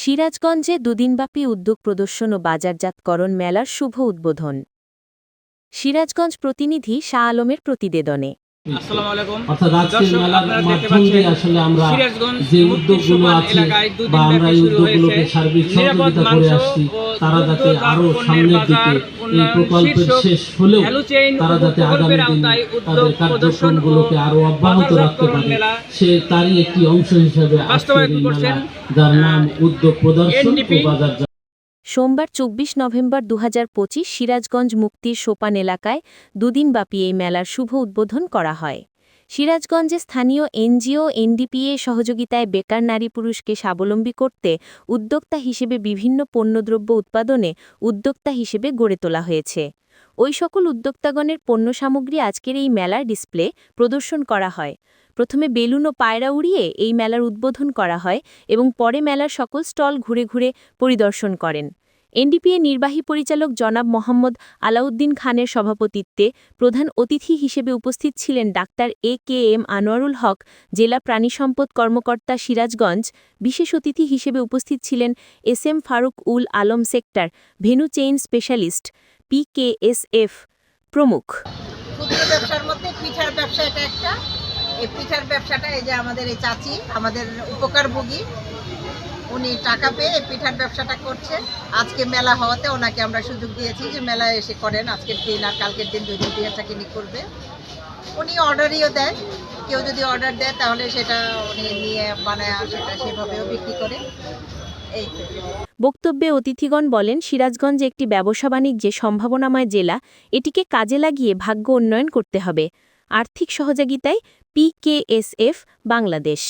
সিরাজগঞ্জে দুদিনব্যাপী উদ্যোগ প্রদর্শন ও বাজারজাতকরণ মেলার শুভ উদ্বোধন। সিরাজগঞ্জ প্রতিনিধি শাহ আলমের প্রতিবেদনে আসসালামু আলাইকুম অর্থাৎ আজকের মেলার মাধ্যম দিয়ে আসলে আমরা যে উদ্যোগগুলো আছে বা আমরা এই উদ্যোগগুলোকে সার্বিক সহযোগিতা করে আসছি তারা যাতে আরও সামনের দিকে এই প্রকল্পের শেষ হলেও তারা যাতে আগামী দিনে তাদের কার্যক্রমগুলোকে আরও অব্যাহত রাখতে পারে। সে তারই একটি অংশ হিসেবে আজকের এই মেলা যার নাম উদ্যোগ প্রদর্শন ও বাজার সোমবার চব্বিশ নভেম্বর দু হাজার পঁচিশ সিরাজগঞ্জ মুক্তির সোপান এলাকায় দুদিনব্যাপী এই মেলার শুভ উদ্বোধন করা হয়। সিরাজগঞ্জে স্থানীয় এনজিও, এনডিপিএ সহযোগিতায় বেকার নারী পুরুষকে স্বাবলম্বী করতে উদ্যোক্তা হিসেবে বিভিন্ন পণ্যদ্রব্য উৎপাদনে উদ্যোক্তা হিসেবে গড়ে তোলা হয়েছে। ওই সকল উদ্যোক্তাগণের পণ্য সামগ্রী আজকের এই মেলার ডিসপ্লে প্রদর্শন করা হয়। প্রথমে বেলুন ও পায়রা উড়িয়ে এই মেলার উদ্বোধন করা হয় এবং পরে মেলার সকল স্টল ঘুরে ঘুরে পরিদর্শন করেন। এনডিপিএ নির্বাহী পরিচালক জনাব মোহাম্মদ আলাউদ্দিন খানের সভাপতিত্বে প্রধান অতিথি হিসেবে উপস্থিত ছিলেন doctor A K M Anwarul Haque, জেলা প্রাণিসম্পদ কর্মকর্তা সিরাজগঞ্জ, বিশেষ অতিথি হিসেবে উপস্থিত ছিলেন S M Faruk Ul Alam sector, value chain specialist PKSF প্রমুখ। ক্ষুদ্র ব্যবসার মধ্যে একটা। এই পিঠার ব্যবসাটা এই যে আমাদের এই চাচি, আমাদের উপকারভোগী। উনি টাকা পেয়ে পিঠার ব্যবসাটা করছে। আজকে মেলা হওয়াতে ওনাকে আমরা সুযোগ দিয়েছি যে মেলায় এসে করেন, আজকের দিন আর কালকের দিন দুই দিন পিঠা কিনি করবে। উনি অর্ডারিও দেয়। কেউ যদি অর্ডার দেয় তাহলে সেটা উনি নিয়ে বানায় সেটা সেভাবেও বিক্রি করে। এই। বক্তব্যে অতিথিগণ বলেন, সিরাজগঞ্জ একটি ব্যবসা বাণিজ্যে সম্ভাবনাময় জেলা, এটিকে কাজে লাগিয়ে ভাগ্য উন্নয়ন করতে হবে। আর্থিক সহযোগিতায় পিকেএসএফ বাংলাদেশ।